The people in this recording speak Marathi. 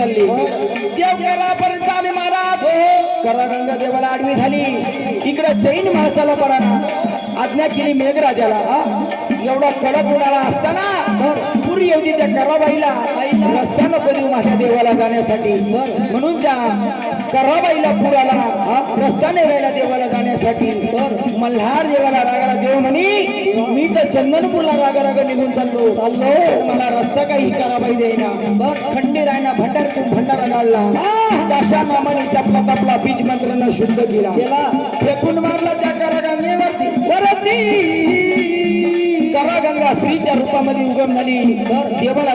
चालली. देव करापर्यंत आम्ही महाराज करा गंगा देवाला आडवी झाली. इकडं जैन माणसाला पडाना आज्ञा केली मेघराजाला. एवढा कडक उन्हाळा असताना पुरी एवढी त्या कराबाईला. रस्त्यानं नको माझ्या देवाला जाण्यासाठी. म्हणून त्या कराबाईला पुराला हा? रस्ता निघायला देवाला जाण्यासाठी. मल्हार देवाला रागाला देव म्हणी मी तर चंदनपूरला रागा रागा निघून चाललो. चाललो. मला रस्ता काही कराबाई देईना. खंडीर आहे ना भंडार भंडारा घालला काशा मामाने तपला तपला बीज मंत्रनं शुद्ध केला. फेकून मारला त्या करागंगेवरती. वरती. करागंगा स्त्रीच्या रूपामध्ये उगम झाली. देवाला